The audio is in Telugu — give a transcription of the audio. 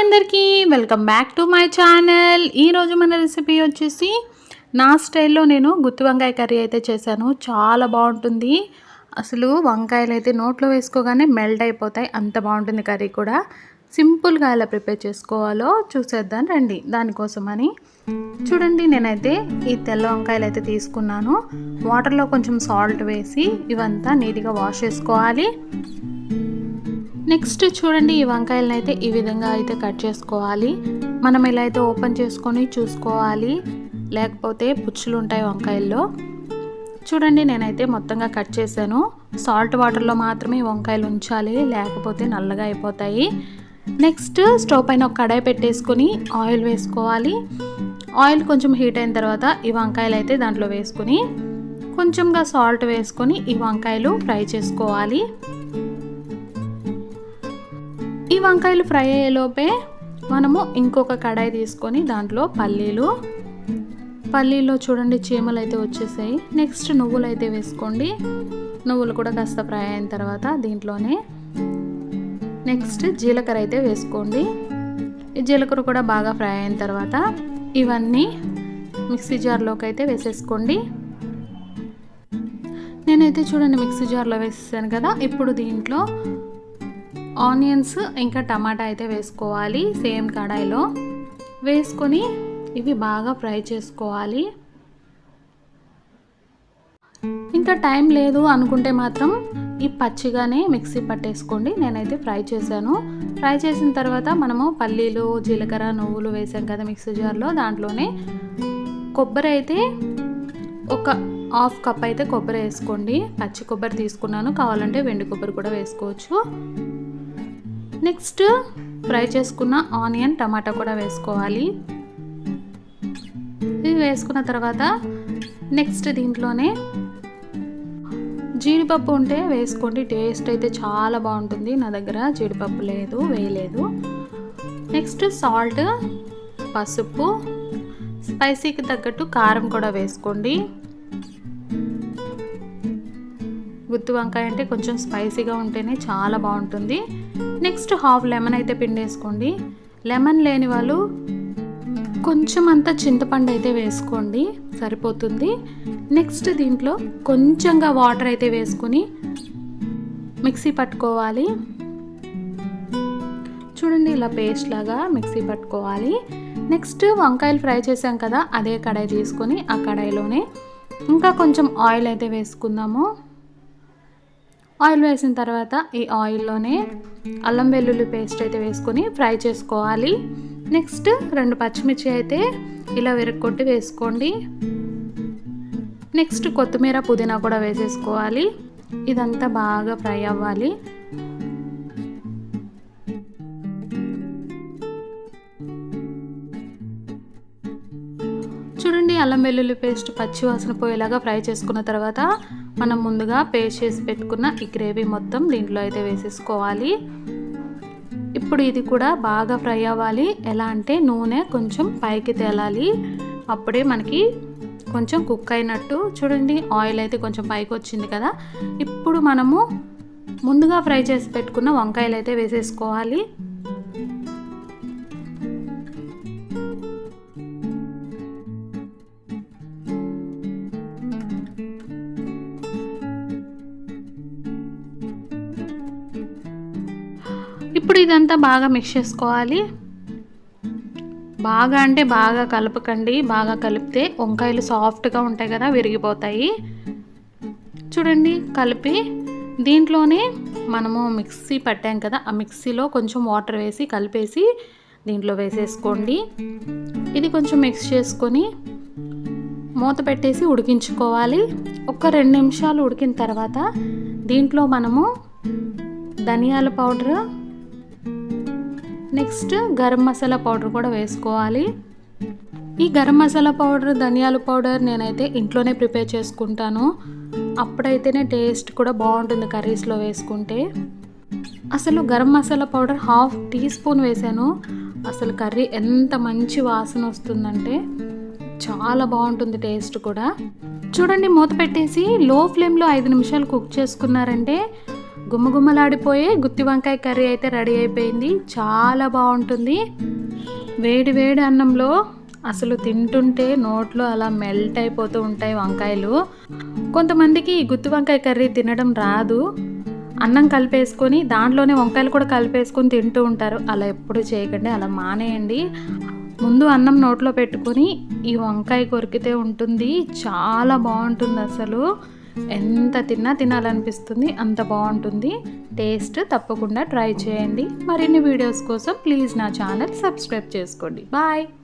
అందరికీ welcome back to my channel. ఈరోజు మన రెసిపీ వచ్చేసి నా స్టైల్లో నేను గుత్తి వంకాయ కర్రీ అయితే చేశాను. చాలా బాగుంటుంది. అసలు వంకాయలు అయితే నోట్లో వేసుకోగానే మెల్ట్ అయిపోతాయి. అంత బాగుంటుంది కర్రీ కూడా. సింపుల్గా ఎలా ప్రిపేర్ చేసుకోవాలో చూసేద్దాం రండి. దానికోసమని చూడండి నేనైతే ఈ తెల్ల వంకాయలు అయితే తీసుకున్నాను. వాటర్లో కొంచెం సాల్ట్ వేసి ఇవంతా నీట్గా వాష్ చేసుకోవాలి. నెక్స్ట్ చూడండి ఈ వంకాయలను అయితే ఈ విధంగా అయితే కట్ చేసుకోవాలి. మనం ఇలా అయితే ఓపెన్ చేసుకొని చూసుకోవాలి. లేకపోతే పుచ్చులు ఉంటాయి వంకాయల్లో. చూడండి నేనైతే మొత్తంగా కట్ చేశాను. సాల్ట్ వాటర్లో మాత్రమే వంకాయలు ఉంచాలి. లేకపోతే నల్లగా అయిపోతాయి. నెక్స్ట్ స్టవ్ పైన ఒక కడాయి పెట్టేసుకొని ఆయిల్ వేసుకోవాలి. ఆయిల్ కొంచెం హీట్ అయిన తర్వాత ఈ వంకాయలు అయితే దాంట్లో వేసుకొని కొంచెంగా సాల్ట్ వేసుకొని ఈ వంకాయలు ఫ్రై చేసుకోవాలి. ఈ వంకాయలు ఫ్రై అయ్యేలోపే మనము ఇంకొక కడాయి తీసుకొని దాంట్లో పల్లీలు. పల్లీలో చూడండి చీమలు అయితే వచ్చేసాయి. నెక్స్ట్ నువ్వులు అయితే వేసుకోండి. నువ్వులు కూడా కాస్త ఫ్రై అయిన తర్వాత దీంట్లోనే నెక్స్ట్ జీలకర్ర అయితే వేసుకోండి. ఈ జీలకర్ర కూడా బాగా ఫ్రై అయిన తర్వాత ఇవన్నీ మిక్సీ జార్లోకి అయితే వేసేసుకోండి. నేనైతే చూడండి మిక్సీ జార్లో వేసేసాను కదా ఇప్పుడు దీంట్లో ఆనియన్స్ ఇంకా టమాటా అయితే వేసుకోవాలి సేమ్ కడాయిలో. వేసుకొని ఇవి బాగా ఫ్రై చేసుకోవాలి. ఇంకా టైం లేదు అనుకుంటే మాత్రం ఈ పచ్చిగానే మిక్సీ పట్టేసుకోండి. నేనైతే ఫ్రై చేశాను. ఫ్రై చేసిన తర్వాత మనము పల్లీలు జీలకర్ర నువ్వులు వేసాం కదా మిక్సీ జార్లో దాంట్లోనే కొబ్బరి అయితే ఒక హాఫ్ కప్ అయితే కొబ్బరి వేసుకోండి. పచ్చి కొబ్బరి తీసుకున్నాను. కావాలంటే వెండి కొబ్బరి కూడా వేసుకోవచ్చు. నెక్స్ట్ ఫ్రై చేసుకున్న ఆనియన్ టమాటా కూడా వేసుకోవాలి. ఇవి వేసుకున్న తర్వాత నెక్స్ట్ దీంట్లోనే జీడిపప్పు ఉంటే వేసుకోండి. టేస్ట్ అయితే చాలా బాగుంటుంది. నా దగ్గర జీడిపప్పు లేదు వేయలేదు నెక్స్ట్ సాల్ట్ పసుపు స్పైసీకి తగ్గట్టు కారం కూడా వేసుకోండి. గుత్తి వంకాయ అంటే కొంచెం స్పైసీగా ఉంటేనే చాలా బాగుంటుంది. నెక్స్ట్ హాఫ్ లెమన్ అయితే పిండేసుకోండి. లెమన్ లేని వాళ్ళు కొంచెం అంతా చింతపండు అయితే వేసుకోండి సరిపోతుంది. నెక్స్ట్ దీంట్లో కొంచెంగా వాటర్ అయితే వేసుకొని మిక్సీ పట్టుకోవాలి. చూడండి ఇలా పేస్ట్ లాగా మిక్సీ పట్టుకోవాలి. నెక్స్ట్ వంకాయలు ఫ్రై చేసాం కదా అదే కడాయి తీసుకొని ఆ కడాయిలోనే ఇంకా కొంచెం ఆయిల్ అయితే వేసుకుందాము. ఆయిల్ వేసిన తర్వాత ఈ ఆయిల్లోనే అల్లం వెల్లుల్లి పేస్ట్ అయితే వేసుకొని ఫ్రై చేసుకోవాలి. నెక్స్ట్ రెండు పచ్చిమిర్చి అయితే ఇలా విరగొట్టి వేసుకోండి. నెక్స్ట్ కొత్తిమీర పుదీనా కూడా వేసేసుకోవాలి. ఇదంతా బాగా ఫ్రై అవ్వాలి. చూడండి అల్లం వెల్లుల్లి పేస్ట్ పచ్చి వాసన పోయేలాగా ఫ్రై చేసుకున్న తర్వాత మనం ముందుగా పేస్ట్ చేసి పెట్టుకున్న ఈ గ్రేవీ మొత్తం దీంట్లో అయితే వేసేసుకోవాలి. ఇప్పుడు ఇది కూడా బాగా ఫ్రై అవ్వాలి. ఎలా అంటే నూనె కొంచెం పైకి తేలాలి. అప్పుడే మనకి కొంచెం కుక్ అయినట్టు చూడండి ఆయిల్ అయితే కొంచెం పైకి వచ్చింది కదా. ఇప్పుడు మనము ముందుగా ఫ్రై చేసి పెట్టుకున్న వంకాయలు అయితే వేసేసుకోవాలి. ఇప్పుడు ఇదంతా బాగా మిక్స్ చేసుకోవాలి. బాగా అంటే బాగా కలపకండి. బాగా కలిపితే వంకాయలు సాఫ్ట్గా ఉంటాయి కదా విరిగిపోతాయి. చూడండి కలిపి దీంట్లోనే మనము మిక్సీ పట్టాం కదా ఆ మిక్సీలో కొంచెం వాటర్ వేసి కలిపేసి దీంట్లో వేసేసుకోండి. ఇది కొంచెం మిక్స్ చేసుకొని మూత పెట్టేసి ఉడికించుకోవాలి. ఒక రెండు నిమిషాలు ఉడికిన తర్వాత దీంట్లో మనము ధనియాల powder next garam masala powder కూడా వేసుకోవాలి. ఈ గరం మసాలా పౌడర్ ధనియాల పౌడర్ నేనైతే ఇంట్లోనే ప్రిపేర్ చేసుకుంటాను. అప్పుడైతేనే టేస్ట్ కూడా బాగుంటుంది కర్రీస్లో వేసుకుంటే. అసలు garam masala powder half teaspoon వేసాను. అసలు కర్రీ ఎంత మంచి వాసన వస్తుందంటే చాలా బాగుంటుంది టేస్ట్ కూడా. చూడండి మూత పెట్టేసి లో ఫ్లేమ్లో ఐదు నిమిషాలు కుక్ చేసుకున్నారంటే గుమ్మగుమ్మలాడిపోయే గుత్తి వంకాయ కర్రీ అయితే రెడీ అయిపోయింది. చాలా బాగుంటుంది. వేడి వేడి అన్నంలో అసలు తింటుంటే నోట్లో అలా మెల్ట్ అయిపోతూ ఉంటాయి వంకాయలు. కొంతమందికి ఈ గుత్తి వంకాయ కర్రీ తినడం రాదు. అన్నం కలిపేసుకొని దాంట్లోనే వంకాయలు కూడా కలిపేసుకొని తింటూ ఉంటారు. అలా ఎప్పుడు చేయకండి అలా మానేయండి. ముందు అన్నం నోట్లో పెట్టుకొని ఈ వంకాయ కొరికితే ఉంటుంది. చాలా బాగుంటుంది అసలు. ఎంత తిన్నా తినాలనిపిస్తుంది అంత బాగుంటుంది. టేస్ట్ తప్పకుండా ట్రై చేయండి. మరిన్ని వీడియోస్ కోసం ప్లీజ్ నా ఛానల్ సబ్స్క్రైబ్ చేసుకోండి. బాయ్.